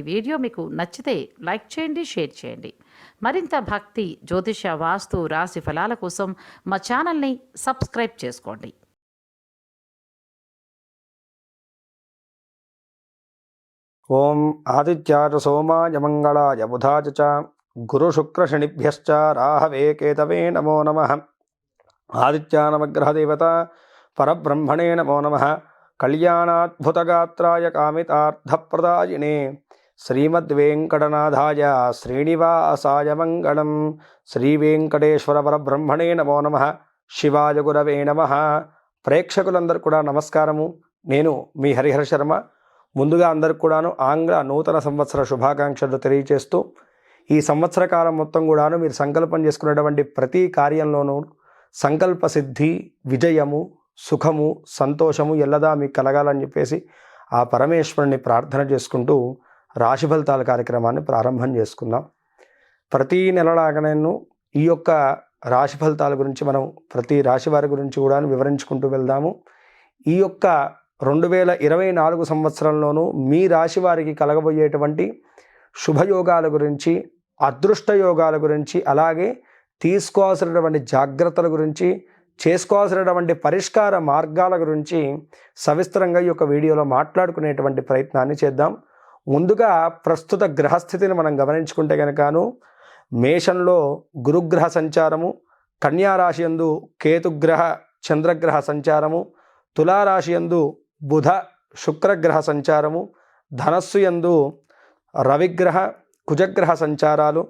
ఈ వీడియో మీకు నచ్చితే లైక్ చేయండి షేర్ చేయండి. మరింత భక్తి జ్యోతిష వాస్తు రాశి ఫలాల కోసం మా ఛానల్ని సబ్స్క్రైబ్ చేసుకోండి. ఓం ఆదిత్యాచ సోమాయ మంగళాయ బుధాయ చ శనిభ్యశ్చ రాహవే కేతవే నమో నమ. ఆదిత్యానమగ్రహదేవత పరబ్రహ్మణే నమో నమ. కళ్యాణాద్భుతగాత్రాయ కామితార్థప్రదాయినే శ్రీమద్వేంకటనాథాయ శ్రీనివాసాయ మంగళం. శ్రీవేంకటేశ్వర పరబ్రహ్మణే నమో నమ. శివాయ గురవే నమ. ప్రేక్షకులందరూ కూడా నమస్కారము. నేను మీ హరిహర శర్మ. ముందుగా అందరికి కూడాను ఆంగ్ల నూతన సంవత్సర శుభాకాంక్షలు తెలియజేస్తూ ఈ సంవత్సర కాలం మొత్తం కూడాను మీరు సంకల్పం చేసుకునేటువంటి ప్రతి కార్యంలోనూ సంకల్ప సిద్ధి విజయము సుఖము సంతోషము ఎల్లదా మీకు కలగాలని చెప్పేసి ఆ పరమేశ్వరుని ప్రార్థన చేసుకుంటూ రాశి ఫలితాల కార్యక్రమాన్ని ప్రారంభం చేసుకుందాం. ప్రతి నెలలాగనేను ఈ యొక్క రాశి ఫలితాల గురించి మనం ప్రతి రాశి వారి గురించి కూడా వివరించుకుంటూ వెళ్దాము. ఈ యొక్క రెండు వేల ఇరవై నాలుగు సంవత్సరంలోనూ మీ రాశి వారికి కలగబోయేటువంటి శుభయోగాల గురించి అదృష్ట యోగాల గురించి అలాగే తీసుకోవాల్సినటువంటి జాగ్రత్తల గురించి చేసుకోవాల్సినటువంటి పరిష్కార మార్గాల గురించి సవిస్తరంగా ఈ యొక్క వీడియోలో మాట్లాడుకునేటువంటి ప్రయత్నాన్ని చేద్దాం. ముందుగా ప్రస్తుత గ్రహస్థితిని మనం గమనించుకుంటే కనుకను మేషంలో గురుగ్రహ సంచారము కన్యారాశి యందు కేతుగ్రహ చంద్రగ్రహ సంచారము తులారాశి యందు బుధ శుక్రగ్రహ సంచారము ధనస్సు యందు రవిగ్రహ కుజగ్రహ సంచారాలు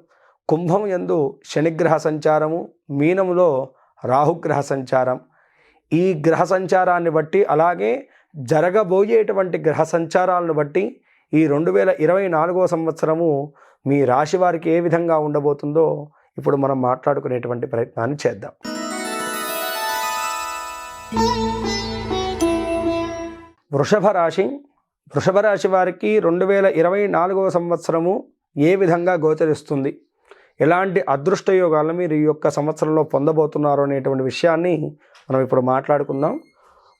కుంభం యందు శనిగ్రహ సంచారము మీనములో రాహుగ్రహ సంచారం. ఈ గ్రహ సంచారాన్ని బట్టి అలాగే జరగబోయేటువంటి గ్రహ సంచారాలను బట్టి ఈ రెండు వేల ఇరవై నాలుగో సంవత్సరము మీ రాశి వారికి ఏ విధంగా ఉండబోతుందో ఇప్పుడు మనం మాట్లాడుకునేటువంటి ప్రయత్నాన్ని చేద్దాం. వృషభ రాశి వృషభ రాశి వారికి రెండు వేల ఇరవై నాలుగవ సంవత్సరము ఏ విధంగా గోచరిస్తుంది? ఎలాంటి అదృష్ట యోగాలను మీరు ఈ యొక్క సంవత్సరంలో పొందబోతున్నారు అనేటువంటి విషయాన్ని మనం ఇప్పుడు మాట్లాడుకుందాం.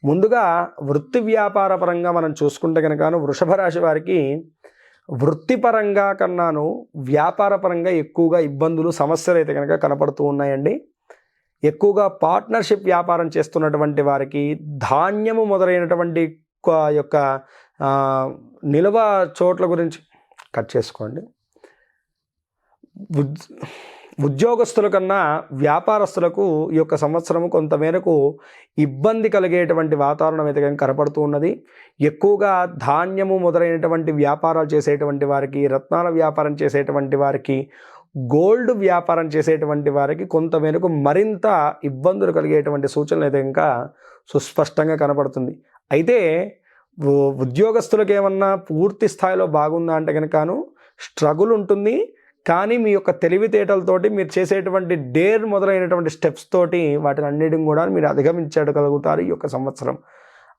ముందుగా వృత్తి వ్యాపార పరంగా మనం చూసుకుంటే కనుకను వృషభ రాశి వారికి వృత్తిపరంగా కన్నాను వ్యాపారపరంగా ఎక్కువగా ఇబ్బందులు సమస్యలు అయితే కనుక కనపడుతూ ఉన్నాయండి. ఎక్కువగా పార్ట్నర్షిప్ వ్యాపారం చేస్తున్నటువంటి వారికి ధాన్యము మొదలైనటువంటి యొక్క నిల్వ చోట్ల గురించి కట్ చేసుకోండి. ఉద్యోగస్తుల కన్నా వ్యాపారస్తులకు ఈ యొక్క సంవత్సరం కొంతమేరకు ఇబ్బంది కలిగేటువంటి వాతావరణం అయితే కనుక కనపడుతూ ఉన్నది. ఎక్కువగా ధాన్యము మొదలైనటువంటి వ్యాపారాలు చేసేటువంటి వారికి రత్నాల వ్యాపారం చేసేటువంటి వారికి గోల్డ్ వ్యాపారం చేసేటువంటి వారికి కొంతమేరకు మరింత ఇబ్బందులు కలిగేటువంటి సూచనలు అయితే ఇంకా సుస్పష్టంగా కనపడుతుంది. అయితే ఉద్యోగస్తులకు ఏమన్నా పూర్తి స్థాయిలో బాగుందా అంటే కనుకను స్ట్రగుల్ ఉంటుంది. కానీ మీ యొక్క తెలివితేటలతోటి మీరు చేసేటువంటి డేర్ మొదలైనటువంటి స్టెప్స్ తోటి వాటిని అన్నిటిని కూడా మీరు అధిగమించగలుగుతారు ఈ యొక్క సంవత్సరం.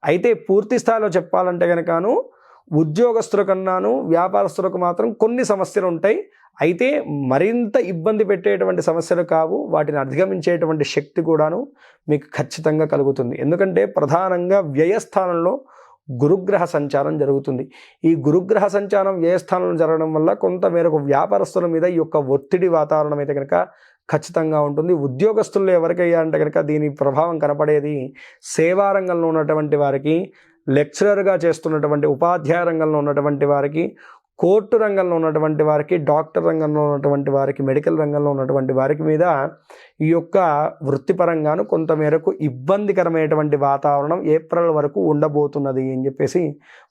అయితే పూర్తి స్థాయిలో చెప్పాలంటే కనుకను ఉద్యోగస్తుల కన్నాను వ్యాపారస్తులకు మాత్రం కొన్ని సమస్యలు ఉంటాయి. అయితే మరింత ఇబ్బంది పెట్టేటువంటి సమస్యలు కావు. వాటిని అధిగమించేటువంటి శక్తి కూడాను మీకు ఖచ్చితంగా కలుగుతుంది. ఎందుకంటే ప్రధానంగా వ్యయస్థానంలో గురుగ్రహ సంచారం జరుగుతుంది. ఈ గురుగ్రహ సంచారం వ్యయస్థానంలో జరగడం వల్ల కొంత మేరకు వ్యాపారస్తుల మీద ఈ యొక్క ఒత్తిడి వాతావరణం అయితే కనుక ఖచ్చితంగా ఉంటుంది. ఉద్యోగస్తుల్లో ఎవరికయ్యా అంటే కనుక దీని ప్రభావం కనపడేది సేవా రంగంలో ఉన్నటువంటి వారికి లెక్చరర్గా చేస్తున్నటువంటి ఉపాధ్యాయ రంగంలో ఉన్నటువంటి వారికి కోర్టు రంగంలో ఉన్నటువంటి వారికి డాక్టర్ రంగంలో ఉన్నటువంటి వారికి మెడికల్ రంగంలో ఉన్నటువంటి వారికి మీద ఈ యొక్క వృత్తిపరంగాను కొంతమేరకు ఇబ్బందికరమైనటువంటి వాతావరణం ఏప్రిల్ వరకు ఉండబోతున్నది అని చెప్పేసి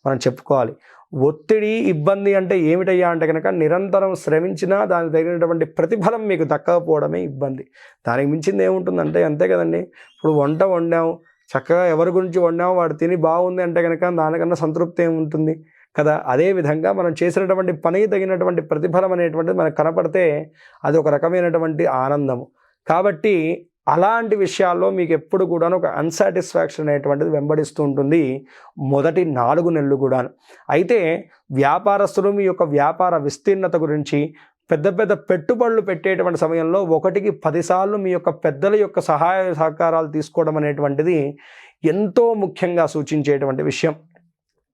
మనం చెప్పుకోవాలి. ఒత్తిడి ఇబ్బంది అంటే ఏమిటయ్యా అంటే కనుక నిరంతరం శ్రమించినా దానికి తగినటువంటి ప్రతిఫలం మీకు దక్కకపోవడమే ఇబ్బంది. దానికి మించింది ఏముంటుందంటే అంతే కదండి. ఇప్పుడు వంట వండాం చక్కగా ఎవరి గురించి వండాం వాడు తిని బాగుంది అంటే కనుక దానికన్నా సంతృప్తి ఏముంటుంది? కదా? అదే విధంగా మనం చేసినటువంటి పనికి తగినటువంటి ప్రతిఫలం అనేటువంటిది మనకు కనపడితే అది ఒక రకమైనటువంటి ఆనందము. కాబట్టి అలాంటి విషయాల్లో మీకు ఎప్పుడు కూడా ఒక అన్సాటిస్ఫాక్షన్ అనేటువంటిది వెంబడిస్తూ ఉంటుంది. మొదటి నాలుగు నెలలు కూడా అయితే వ్యాపారస్తులు మీ యొక్క వ్యాపార విస్తీర్ణత గురించి పెద్ద పెద్ద పెట్టుబడులు పెట్టేటువంటి సమయంలో ఒకటికి పదిసార్లు మీ యొక్క పెద్దల యొక్క సహాయ సహకారాలు తీసుకోవడం అనేటువంటిది ఎంతో ముఖ్యంగా సూచించేటువంటి విషయం.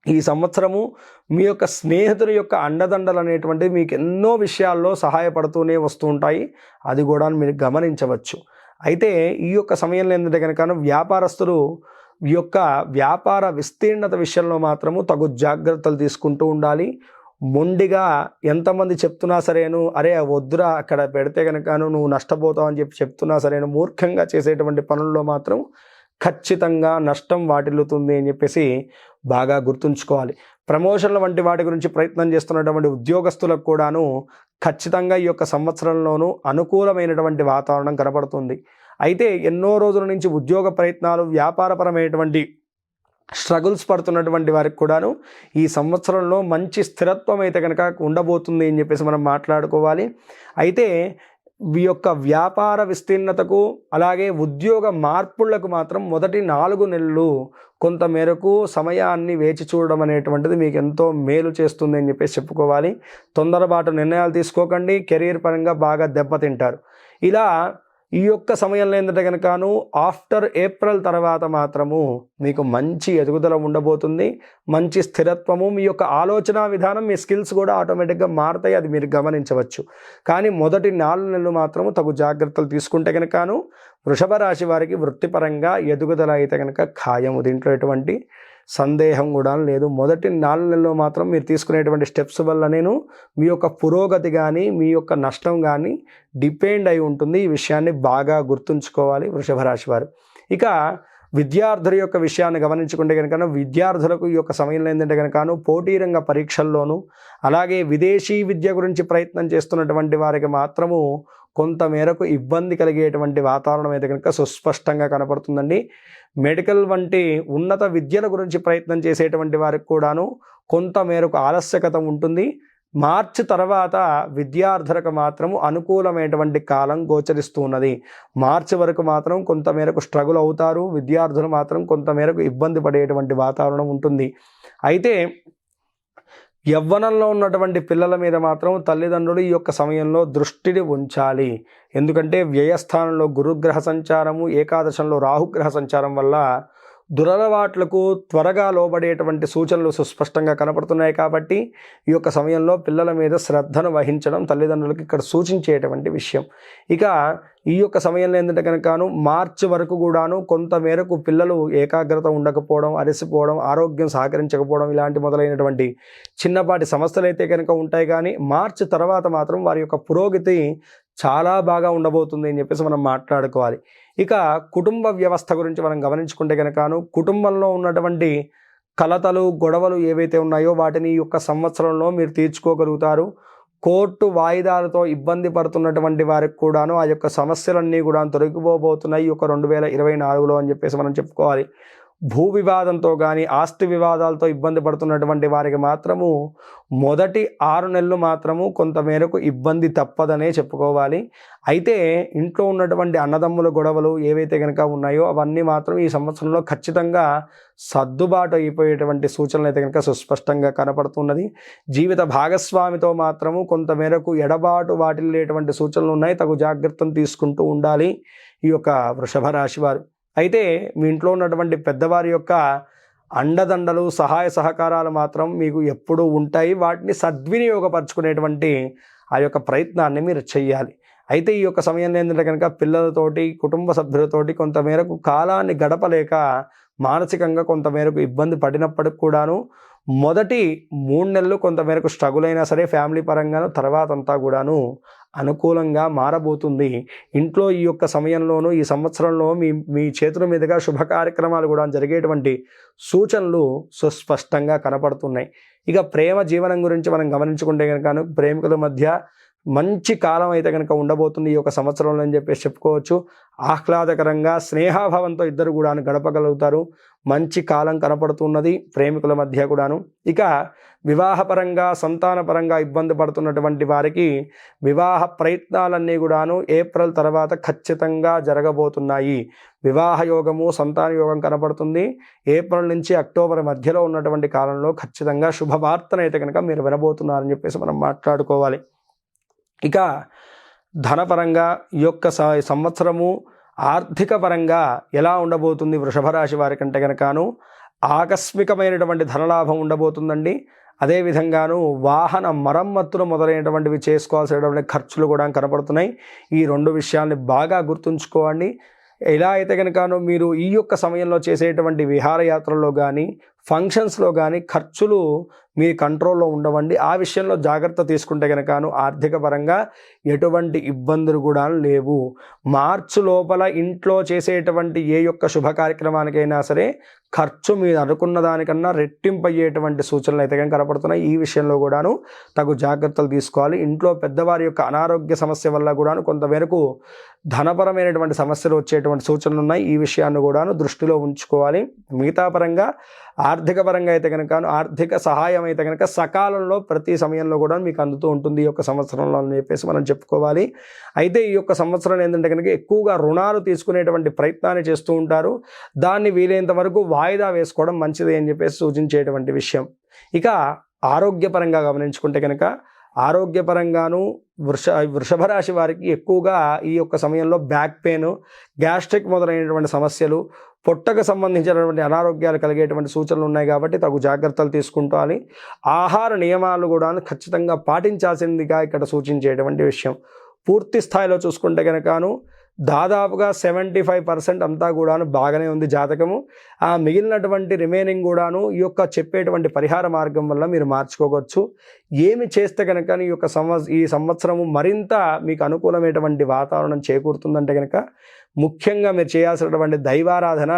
ఈ సంవత్సరము మీ యొక్క స్నేహితుల యొక్క అండదండలు అనేటువంటివి మీకు ఎన్నో విషయాల్లో సహాయపడుతూనే వస్తూ ఉంటాయి. అది కూడా మీరు గమనించవచ్చు. అయితే ఈ యొక్క సమయంలో ఏంటంటే కనుక వ్యాపారస్తులు ఈ యొక్క వ్యాపార విస్తీర్ణత విషయంలో మాత్రము తగు జాగ్రత్తలు తీసుకుంటూ ఉండాలి. మొండిగా ఎంతమంది చెప్తున్నా సరేను అరే వద్దురా అక్కడ పెడితే కనుకను నువ్వు నష్టపోతావు అని చెప్పి చెప్తున్నా సరేను మూర్ఖంగా చేసేటువంటి పనుల్లో మాత్రం ఖచ్చితంగా నష్టం వాటిల్లుతుంది అని చెప్పేసి బాగా గుర్తుంచుకోవాలి. ప్రమోషన్ల వంటి వాటి గురించి ప్రయత్నం చేస్తున్నటువంటి ఉద్యోగస్తులకు కూడాను ఖచ్చితంగా ఈ యొక్క సంవత్సరంలోనూ అనుకూలమైనటువంటి వాతావరణం కనపడుతుంది. అయితే ఎన్నో రోజుల నుంచి ఉద్యోగ ప్రయత్నాలు వ్యాపారపరమైనటువంటి స్ట్రగుల్స్ పడుతున్నటువంటి వారికి కూడాను ఈ సంవత్సరంలో మంచి స్థిరత్వం అయితే కనుక ఉండబోతుంది అని చెప్పేసి మనం మాట్లాడుకోవాలి. అయితే ఈ యొక్క వ్యాపార విస్తీర్ణతకు అలాగే ఉద్యోగ మార్పులకు మాత్రం మొదటి నాలుగు నెలలు కొంత మేరకు సమయాన్ని వేచి చూడడం అనేటువంటిది మీకు ఎంతో మేలు చేస్తుంది అని చెప్పేసి చెప్పుకోవాలి. తొందరపాటు నిర్ణయాలు తీసుకోకండి. కెరీర్ పరంగా బాగా దెబ్బతింటారు. ఇలా ఈ యొక్క సమయంలో ఏంటంటే కనుకను ఆఫ్టర్ ఏప్రిల్ తర్వాత మాత్రము మీకు మంచి ఎదుగుదల ఉండబోతుంది. మంచి స్థిరత్వము మీ యొక్క ఆలోచన విధానం మీ స్కిల్స్ కూడా ఆటోమేటిక్గా మారుతాయి. అది మీరు గమనించవచ్చు. కానీ మొదటి నాలుగు నెలలు మాత్రము తగు జాగ్రత్తలు తీసుకుంటే కనుకను వృషభ రాశి వారికి వృత్తిపరంగా ఎదుగుదల అయితే కనుక ఖాయము. దీంట్లో ఎటువంటి సందేహం కూడా లేదు. మొదటి నాలుగు నెలల్లో మాత్రం మీరు తీసుకునేటువంటి స్టెప్స్ వల్ల నేను మీ యొక్క పురోగతి కానీ మీ యొక్క నష్టం కానీ డిపెండ్ అయి ఉంటుంది. ఈ విషయాన్ని బాగా గుర్తుంచుకోవాలి వృషభ రాశి వారు. ఇక విద్యార్థుల యొక్క విషయాన్ని గమనించుకుంటే కనుక విద్యార్థులకు ఈ యొక్క సమయంలో ఏంటంటే కనుకను పోటీ రంగ పరీక్షల్లోనూ అలాగే విదేశీ విద్య గురించి ప్రయత్నం చేస్తున్నటువంటి వారికి మాత్రము కొంతమేరకు ఇబ్బంది కలిగేటువంటి వాతావరణం అయితే కనుక సుస్పష్టంగా కనపడుతుందండి. మెడికల్ వంటి ఉన్నత విద్యల గురించి ప్రయత్నం చేసేటువంటి వారికి కూడాను కొంతమేరకు ఆలస్యకత ఉంటుంది. మార్చి తర్వాత విద్యార్థులకు మాత్రము అనుకూలమైనటువంటి కాలం గోచరిస్తూ ఉన్నది. మార్చి వరకు మాత్రం కొంతమేరకు స్ట్రగుల్ అవుతారు. విద్యార్థులు మాత్రం కొంతమేరకు ఇబ్బంది పడేటువంటి వాతావరణం ఉంటుంది. అయితే యవ్వనంలో ఉన్నటువంటి పిల్లల మీద మాత్రం తల్లిదండ్రులు ఈ యొక్క సమయంలో దృష్టిని ఉంచాలి. ఎందుకంటే వ్యయస్థానంలో గురుగ్రహ సంచారము ఏకాదశంలో రాహుగ్రహ సంచారం వల్ల దురలవాట్లకు త్వరగా లోబడేటువంటి సూచనలు సుస్పష్టంగా కనపడుతున్నాయి కాబట్టి ఈ యొక్క సమయంలో పిల్లల మీద శ్రద్ధను వహించడం తల్లిదండ్రులకు ఇక్కడ సూచించేటువంటి విషయం. ఇక ఈ యొక్క సమయంలో ఏంటంటే కనుకను మార్చి వరకు కూడాను కొంత మేరకు పిల్లలు ఏకాగ్రత ఉండకపోవడం అలసిపోవడం ఆరోగ్యం సహకరించకపోవడం ఇలాంటి మొదలైనటువంటి చిన్నపాటి సమస్యలు అయితే కనుక ఉంటాయి కానీ మార్చి తర్వాత మాత్రం వారి యొక్క పురోగతి చాలా బాగా ఉండబోతుంది అని చెప్పేసి మనం మాట్లాడుకోవాలి. ఇక కుటుంబ వ్యవస్థ గురించి మనం గమనించుకుంటే కనుకను కుటుంబంలో ఉన్నటువంటి కలతలు గొడవలు ఏవైతే ఉన్నాయో వాటిని ఈ యొక్క సంవత్సరంలో మీరు తీర్చుకోగలుగుతారు. కోర్టు వాయిదాలతో ఇబ్బంది పడుతున్నటువంటి వారికి కూడాను ఆ యొక్క సమస్యలన్నీ కూడా తొలగిపోబోతున్నాయి ఈ యొక్క రెండు వేల ఇరవై నాలుగులో అని చెప్పేసి మనం చెప్పుకోవాలి. భూ వివాదంతో కానీ ఆస్తి వివాదాలతో ఇబ్బంది పడుతున్నటువంటి వారికి మాత్రము మొదటి ఆరు నెలలు మాత్రము కొంతమేరకు ఇబ్బంది తప్పదనే చెప్పుకోవాలి. అయితే ఇంట్లో ఉన్నటువంటి అన్నదమ్ముల గొడవలు ఏవైతే కనుక ఉన్నాయో అవన్నీ మాత్రం ఈ సంవత్సరంలో ఖచ్చితంగా సర్దుబాటు అయిపోయేటువంటి సూచనలు అయితే కనుక సుస్పష్టంగా కనపడుతున్నది. జీవిత భాగస్వామితో మాత్రము కొంతమేరకు ఎడబాటు వాటిల్లేటువంటి సూచనలు ఉన్నాయి. తగు జాగ్రత్తలు తీసుకుంటూ ఉండాలి ఈ యొక్క వృషభ రాశి వారు. అయితే మీ ఇంట్లో ఉన్నటువంటి పెద్దవారి యొక్క అండదండలు సహాయ సహకారాలు మాత్రం మీకు ఎప్పుడూ ఉంటాయి. వాటిని సద్వినియోగపరచుకునేటువంటి ఆ యొక్క ప్రయత్నాన్ని మీరు చెయ్యాలి. అయితే ఈ యొక్క సమయంలో ఏంటంటే కనుక పిల్లలతోటి కుటుంబ సభ్యులతోటి కొంతమేరకు కాలాన్ని గడపలేక మానసికంగా కొంతమేరకు ఇబ్బంది పడినప్పటికి కూడాను మొదటి మూడు నెలలు కొంతమేరకు స్ట్రగుల్ అయినా సరే ఫ్యామిలీ పరంగాను తర్వాత అంతా కూడాను అనుకూలంగా మారబోతుంది. ఇంట్లో ఈ యొక్క సమయంలోనూ ఈ సంవత్సరంలో మీ మీ చేతుల మీదుగా శుభ కార్యక్రమాలు కూడా జరిగేటువంటి సూచనలు సుస్పష్టంగా కనపడుతున్నాయి. ఇక ప్రేమ జీవనం గురించి మనం గమనించుకుంటే కనుక ప్రేమికుల మధ్య మంచి కాలం అయితే కనుక ఉండబోతుంది ఈ యొక్క సంవత్సరంలో అని చెప్పేసి చెప్పుకోవచ్చు. ఆహ్లాదకరంగా స్నేహాభావంతో ఇద్దరు కూడాను గడపగలుగుతారు. మంచి కాలం కనపడుతున్నది ప్రేమికుల మధ్య కూడాను. ఇక వివాహపరంగా సంతానపరంగా ఇబ్బంది పడుతున్నటువంటి వారికి వివాహ ప్రయత్నాలన్నీ కూడాను ఏప్రిల్ తర్వాత ఖచ్చితంగా జరగబోతున్నాయి. వివాహ యోగము సంతాన యోగం కనపడుతుంది. ఏప్రిల్ నుంచి అక్టోబర్ మధ్యలో ఉన్నటువంటి కాలంలో ఖచ్చితంగా శుభవార్తనైతే కనుక మీరు వినబోతున్నారని చెప్పేసి మనం మాట్లాడుకోవాలి. ఇక ధనపరంగా ఈ యొక్క స- సంవత్సరము ఆర్థిక పరంగా ఎలా ఉండబోతుంది వృషభ రాశి వారి కంటే కనుకను ఆకస్మికమైనటువంటి ధనలాభం ఉండబోతుందండి. అదేవిధంగాను వాహన మరమ్మతులు మొదలైనటువంటివి చేసుకోవాల్సినటువంటి ఖర్చులు కూడా కనపడుతున్నాయి. ఈ రెండు విషయాల్ని బాగా గుర్తుంచుకోండి. ఎలా అయితే కనుకనో మీరు ఈ యొక్క సమయంలో చేసేటువంటి విహారయాత్రలో కానీ ఫంక్షన్స్లో కానీ ఖర్చులు మీ కంట్రోల్లో ఉండవండి. ఆ విషయంలో జాగ్రత్త తీసుకుంటే కనుకను ఆర్థిక పరంగా ఎటువంటి ఇబ్బందులు కూడా లేవు. మార్చు లోపల ఇంట్లో చేసేటువంటి ఏ యొక్క శుభ కార్యక్రమానికైనా సరే ఖర్చు మీరు అనుకున్న దానికన్నా రెట్టింపు అయ్యేటువంటి సూచనలు అయితే కనుక కనపడుతున్నాయి. ఈ విషయంలో కూడాను తగు జాగ్రత్తలు తీసుకోవాలి. ఇంట్లో పెద్దవారి యొక్క అనారోగ్య సమస్య వల్ల కూడాను కొంతమేరకు ధనపరమైనటువంటి సమస్యలు వచ్చేటువంటి సూచనలు ఉన్నాయి. ఈ విషయాన్ని కూడాను దృష్టిలో ఉంచుకోవాలి. మిగతా పరంగా ఆర్థిక పరంగా అయితే కనుక ఆర్థిక సహాయం అయితే కనుక సకాలంలో ప్రతి సమయంలో కూడా మీకు అందుతూ ఉంటుంది ఈ యొక్క సంవత్సరంలో అని చెప్పేసి మనం చెప్పుకోవాలి. అయితే ఈ యొక్క సంవత్సరం ఏంటంటే కనుక ఎక్కువగా రుణాలు తీసుకునేటువంటి ప్రయత్నాన్ని చేస్తూ ఉంటారు. దాన్ని వీలైనంత వరకు వాయిదా వేసుకోవడం మంచిది అని చెప్పేసి సూచించేటువంటి విషయం. ఇక ఆరోగ్యపరంగా గమనించుకుంటే కనుక ఆరోగ్యపరంగాను వృష వృషభ రాశి వారికి ఎక్కువగా ఈ యొక్క సమయంలో బ్యాక్ పెయిన్ గ్యాస్ట్రిక్ మొదలైనటువంటి సమస్యలు పొట్టకు సంబంధించినటువంటి అనారోగ్యాలు కలిగేటువంటి సూచనలు ఉన్నాయి కాబట్టి తగు జాగ్రత్తలు తీసుకుంటాలి. ఆహార నియమాలు కూడా ఖచ్చితంగా పాటించాల్సిందిగా ఇక్కడ సూచించేటువంటి విషయం. పూర్తి స్థాయిలో చూసుకుంటే కనుకను దాదాపుగా సెవెంటీ ఫైవ్ పర్సెంట్ అంతా కూడాను బాగానే ఉంది జాతకము. ఆ మిగిలినటువంటి రిమైనింగ్ కూడాను ఈ యొక్క చెప్పేటువంటి పరిహార మార్గం వల్ల మీరు మార్చుకోవచ్చు. ఏమి చేస్తే కనుక ఈ యొక్క సంవత్స ఈ సంవత్సరము మరింత మీకు అనుకూలమైనటువంటి వాతావరణం చేకూరుతుందంటే కనుక ముఖ్యంగా మీరు చేయాల్సినటువంటి దైవారాధన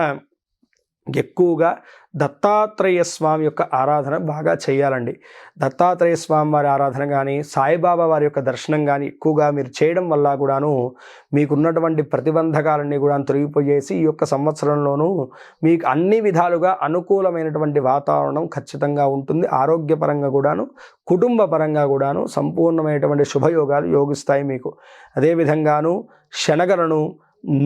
ఎక్కువగా దత్తాత్రేయ స్వామి యొక్క ఆరాధన బాగా చేయాలండి. దత్తాత్రేయ స్వామి వారి ఆరాధన కానీ సాయిబాబా వారి యొక్క దర్శనం కానీ ఎక్కువగా మీరు చేయడం వల్ల కూడాను మీకున్నటువంటి ప్రతిబంధకాలన్నీ కూడా తొలగిపోయేసి ఈ యొక్క సంవత్సరంలోనూ మీకు అన్ని విధాలుగా అనుకూలమైనటువంటి వాతావరణం ఖచ్చితంగా ఉంటుంది. ఆరోగ్యపరంగా కూడాను కుటుంబ పరంగా కూడాను సంపూర్ణమైనటువంటి శుభయోగాలు యోగిస్తాయి మీకు. అదేవిధంగాను శనగలను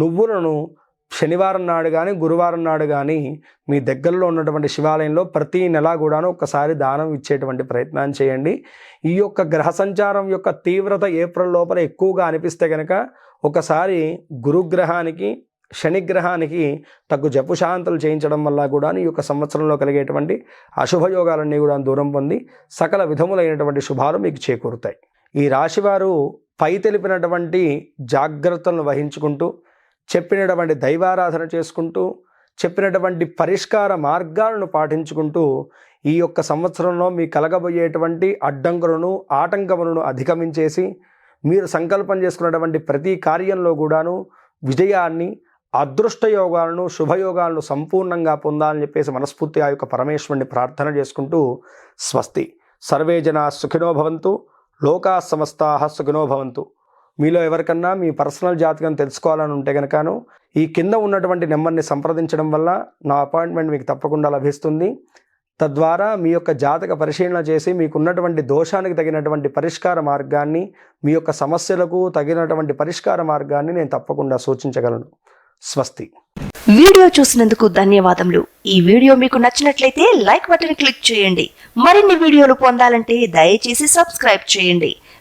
నువ్వులను శనివారం నాడు కానీ గురువారం నాడు కానీ మీ దగ్గరలో ఉన్నటువంటి శివాలయంలో ప్రతి నెల కూడాను ఒకసారి దానం ఇచ్చేటువంటి ప్రయత్నం చేయండి. ఈ యొక్క గ్రహ సంచారం యొక్క తీవ్రత ఏప్రిల్ లోపల ఎక్కువగా అనిపిస్తే కనుక ఒకసారి గురుగ్రహానికి శనిగ్రహానికి తగ్గు జపుశాంతులు చేయించడం వల్ల కూడా ఈ యొక్క సంవత్సరంలో కలిగేటువంటి అశుభయోగాలన్నీ కూడా దూరం పొంది సకల విధములైనటువంటి శుభాలు మీకు చేకూరుతాయి. ఈ రాశివారు పై తెలిపినటువంటి జాగ్రత్తలను వహించుకుంటూ చెప్పినటువంటి దైవారాధన చేసుకుంటూ చెప్పినటువంటి పరిష్కార మార్గాలను పాటించుకుంటూ ఈ యొక్క సంవత్సరంలో మీ కలగబోయేటువంటి అడ్డంకులను ఆటంకములను అధిగమించేసి మీరు సంకల్పం చేసుకున్నటువంటి ప్రతి కార్యంలో కూడాను విజయాన్ని అదృష్టయోగాలను శుభయోగాలను సంపూర్ణంగా పొందాలని చెప్పేసి మనస్ఫూర్తి ఆ యొక్క పరమేశ్వరుని ప్రార్థన చేసుకుంటూ స్వస్తి. సర్వే జనా సుఖినో భవంతు. లోకా సమస్తా సుఖినో భవంతు. మీలో ఎవరికన్నా మీ పర్సనల్ జాతకం తెలుసుకోవాలని ఉంటే కనుకను ఈ కింద ఉన్నటువంటి నెంబర్ని సంప్రదించడం వల్ల నా అపాయింట్మెంట్ మీకు తప్పకుండా లభిస్తుంది. తద్వారా మీ యొక్క జాతక పరిశీలన చేసి మీకున్నటువంటి దోషానికి తగినటువంటి పరిష్కార మార్గాన్ని మీ యొక్క సమస్యలకు తగినటువంటి పరిష్కార మార్గాన్ని నేను తప్పకుండా సూచించగలను. స్వస్తి. వీడియో చూసినందుకు ధన్యవాదములు. ఈ వీడియో మీకు నచ్చినట్లయితే లైక్ బటన్ క్లిక్ చేయండి. మరిన్ని వీడియోలు పొందాలంటే దయచేసి సబ్స్క్రైబ్ చేయండి.